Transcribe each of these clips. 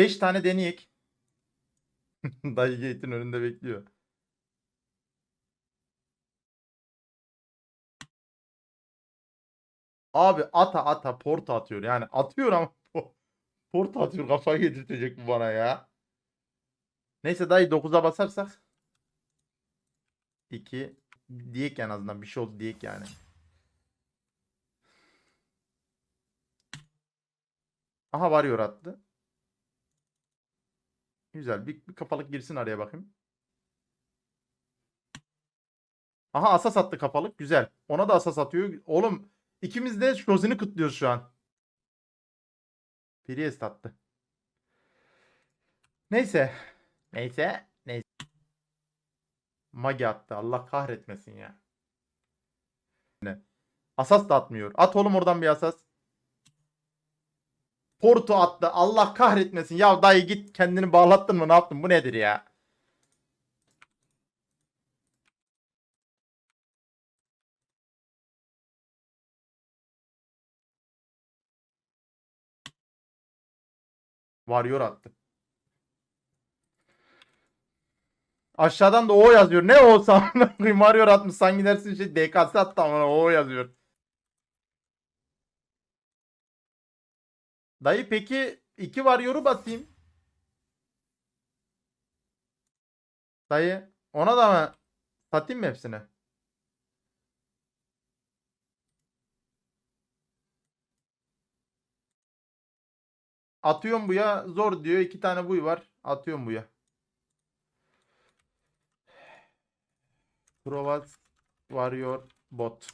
5 tane deneyek. Dayı gate'in önünde bekliyor. Abi ata ata porta atıyor. Yani atıyor ama po- porta atıyor. Kafayı yedirtecek bu bana ya. Neyse dayı 9'a basarsak 2 diyek en azından bir şey oldu diyek yani. Aha varıyor attı. Güzel. Bir, bir kafalık girsin araya bakayım. Aha asas attı kafalık. Güzel. Ona da asas atıyor. Oğlum ikimiz de Şozin'i kıtlıyoruz şu an. Priest attı. Neyse. Neyse. Neyse. Magi attı. Allah kahretmesin ya. Asas da atmıyor. At oğlum oradan bir asas. Porto attı. Allah kahretmesin. Ya dayı git kendini bağlattın mı? Ne yaptın? Bu nedir ya? Varıyor attı. Aşağıdan da O yazıyor. Ne O sana? Varıyor atmış. Sen gidersin şey DKS attı ama O yazıyor. Dayı peki iki varyoru basayım. Dayı ona da mı satayım mı hepsini? Atıyorum buya zor diyor. iki tane buy var. Atıyorum buya. Provaz varıyor bot.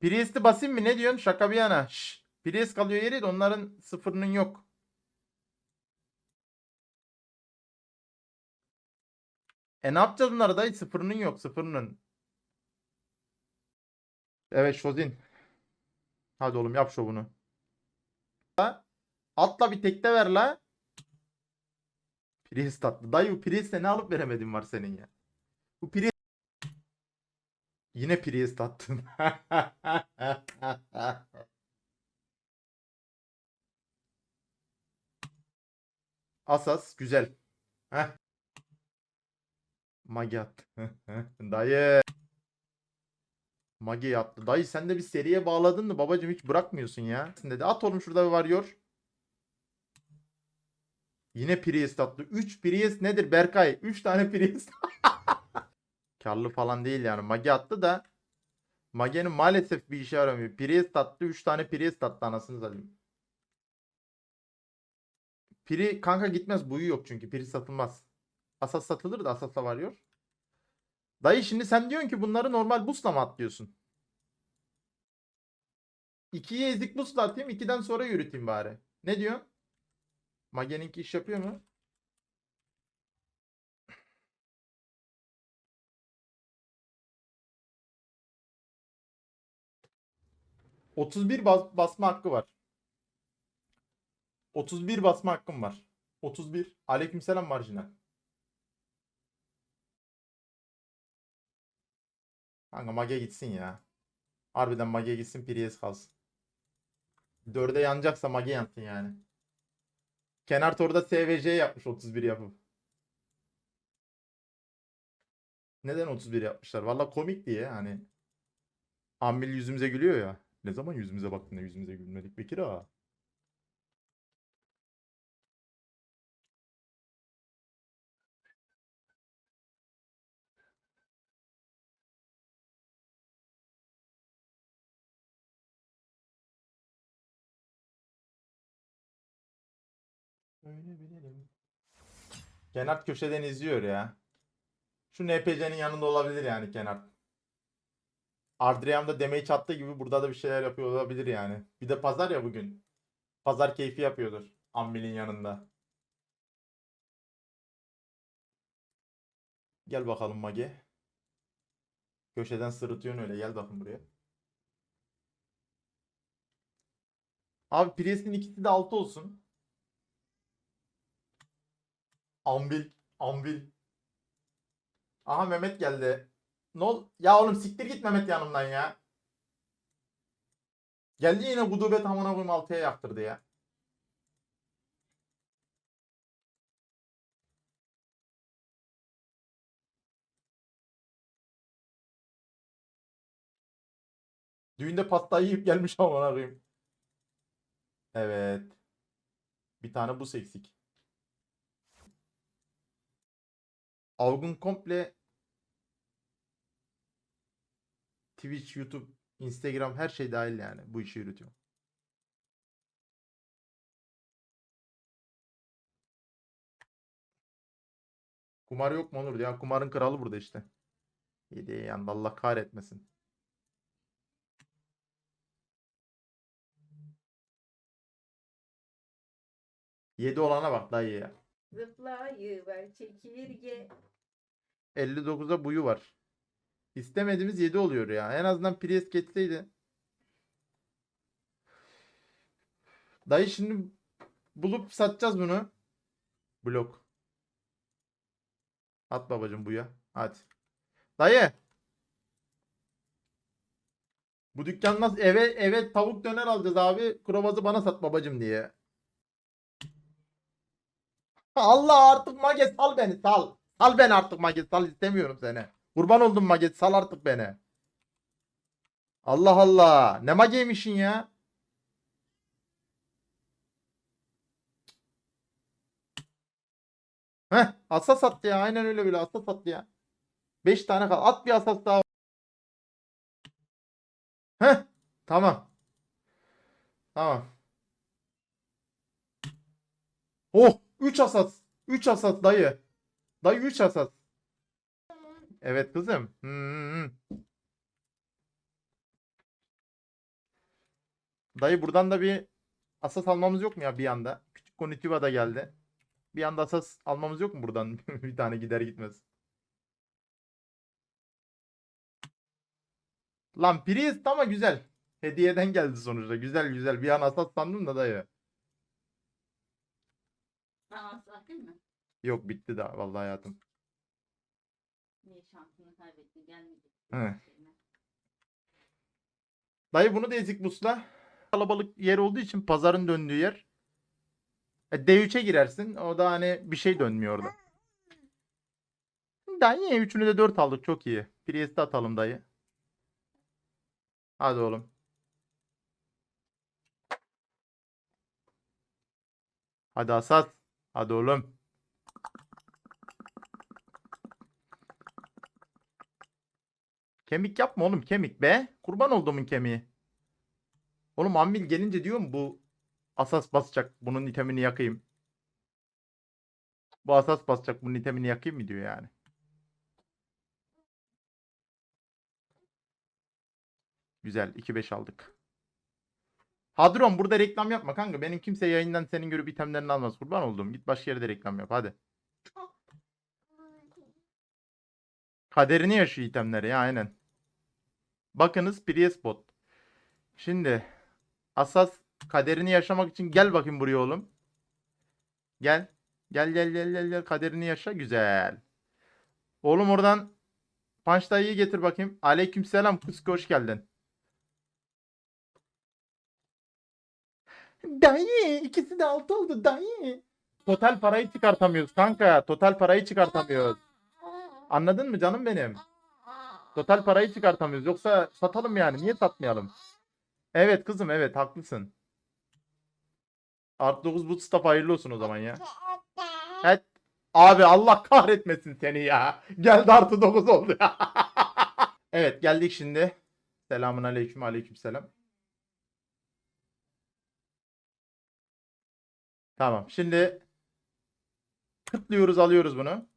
Priest'i basayım mı? Ne diyorsun? Şaka bir yana. Şşş. Priest kalıyor yeri de onların sıfırının yok. E ne yapacağız bunları dayı? Sıfırının yok. Sıfırının. Evet Şozin. Hadi oğlum yap şovunu. Atla bir tekte ver la. Priest atlı. Dayı bu Priest'e ne alıp veremedin var senin ya. Bu Priest Yine Priest attın. Asas güzel. Heh. Magi attı. Dayı. Magi attı. Dayı sen de bir seriye bağladın mı babacım hiç bırakmıyorsun ya. Sen dedi at oğlum şurada bir varıyor. Yine Priest attı. 3 Priest nedir Berkay? 3 tane Priest. Karlı falan değil yani. Magi attı da Magi'nin maalesef bir işe yaramıyor. Priest attı. 3 tane Priest attı anasını satayım. Pri kanka gitmez. Buyu yok çünkü. Pri satılmaz. Asas satılır da asasla varıyor. Dayı şimdi sen diyorsun ki bunları normal boostla mı atlıyorsun? 2'ye ezik boostla atayım. 2'den sonra yürüteyim bari. Ne diyorsun? Mage'ninki iş yapıyor mu? ...31 bas basma hakkı var. 31 basma hakkım var. 31. Aleykümselam marjinal. Kanka Mage gitsin ya. Harbiden Mage gitsin Priest kalsın. 4'e yanacaksa Mage yansın yani. Kenar torda SVC yapmış 31 yapıp. Neden 31 yapmışlar? Valla komik diye hani. Ammil yüzümüze gülüyor ya. Ne zaman yüzümüze baktın da yüzümüze gülmedik Bekir ağa. Bilelim. Kenart köşeden izliyor ya. Şu NPC'nin yanında olabilir yani Kenart. Ardriam da damage attığı gibi burada da bir şeyler yapıyor olabilir yani. Bir de pazar ya bugün. Pazar keyfi yapıyordur. Ammil'in yanında. Gel bakalım Mage. Köşeden sırıtıyorsun öyle. Gel bakın buraya. Abi Priest'in ikisi de 6 olsun. Ambil. Ambil. Aha Mehmet geldi. Ne ol? Ya oğlum siktir git Mehmet yanımdan ya. Geldi yine gudubet amına koyayım altıya yaptırdı ya. Düğünde pastayı yiyip gelmiş amına koyayım. Evet. Bir tane bu seksik. Avgun komple Twitch, YouTube, Instagram her şey dahil yani bu işi yürütüyor. Kumar yok mu olur ya? Kumarın kralı burada işte. Yedi yani Allah kahretmesin. Yedi olana bak dayı ya. Zıplayıver çekirge. 59'da buyu var. İstemediğimiz 7 oluyor ya. En azından Prius geçseydi. Dayı şimdi bulup satacağız bunu. Blok. At babacım buya. Hadi. Dayı. Bu dükkan nasıl eve eve tavuk döner alacağız abi. Kromazı bana sat babacım diye. Allah artık Mage sal beni sal. Sal beni artık Mage sal istemiyorum seni. Kurban oldum Mage sal artık beni. Allah Allah. Ne Mage'ymişsin ya? Heh asas attı ya. Aynen öyle böyle asas attı ya. 5 tane kal. At bir asas daha. Heh tamam. Tamam. Oh 3 asas. 3 asas dayı. Dayı 3 asas. Evet kızım. Hmm. Dayı buradan da bir asas almamız yok mu ya bir anda? Küçük Konnichiwa da geldi. Bir anda asas almamız yok mu buradan? bir tane gider gitmez. Lan Priest ama güzel. Hediyeden geldi sonuçta. Güzel güzel. Bir an asas sandım da dayı. Değil mi? Yok bitti daha vallahi hayatım. Niye şansını kaybettin gelmedi. He. Dayı bunu da ezik busla. Kalabalık yer olduğu için pazarın döndüğü yer. E, D3'e girersin. O da hani bir şey dönmüyor orada. Dayı üçünü de 4 aldık. Çok iyi. Priest'i atalım dayı. Hadi oğlum. Hadi Asas. Hadi oğlum. Kemik yapma oğlum kemik be. Kurban olduğumun kemiği. Oğlum Ammil gelince diyor mu bu asas basacak bunun itemini yakayım. Bu asas basacak bunun itemini yakayım mı diyor yani. Güzel 2-5 aldık. Hadron burada reklam yapma kanka. Benim kimse yayından senin görüp itemlerini almaz. Kurban olduğum. Git başka yerde reklam yap hadi. Kaderini yaşıyor itemleri ya aynen. Bakınız Prius bot. Şimdi asas kaderini yaşamak için gel bakayım buraya oğlum. Gel. Gel gel gel gel gel kaderini yaşa güzel. Oğlum oradan Punch getir bakayım. Aleykümselam Kuski hoş geldin. Dayı ikisi de altı oldu dayı. Total parayı çıkartamıyoruz kanka. Total parayı çıkartamıyoruz. Anladın mı canım benim? Total parayı çıkartamıyoruz. Yoksa satalım yani. Niye satmayalım? Evet kızım evet haklısın. Art 9 bootstrap hayırlı olsun o zaman ya. Evet. Abi Allah kahretmesin seni ya. Geldi artı 9 oldu ya. evet geldik şimdi. Selamun aleyküm aleyküm selam. Tamam şimdi kıtlıyoruz alıyoruz bunu.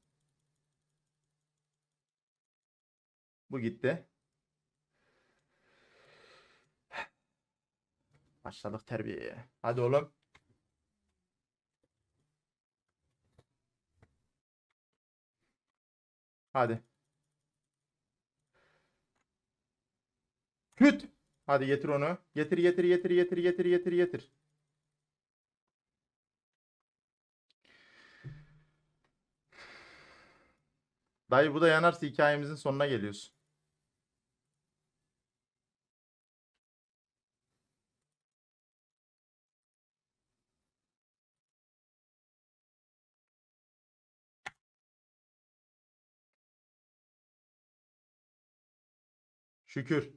Bu gitti. Başladık terbiyeye. Hadi oğlum. Hadi. Küt. Hadi getir onu. Getir getir getir getir getir getir getir. Dayı bu da yanarsa hikayemizin sonuna geliyoruz. Şükür.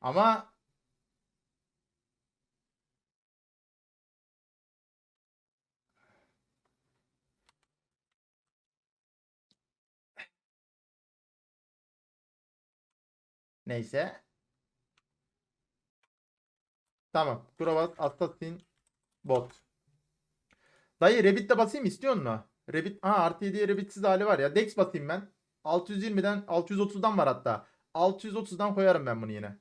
Ama Neyse. Tamam. Crobat, Assassin, Bot. Dayı Rabbit de basayım istiyor musun? Rabbit, ha artı 7'ye Rabbit'siz hali var ya. Dex basayım ben. 620'den 630'dan var hatta. 630'dan koyarım ben bunu yine.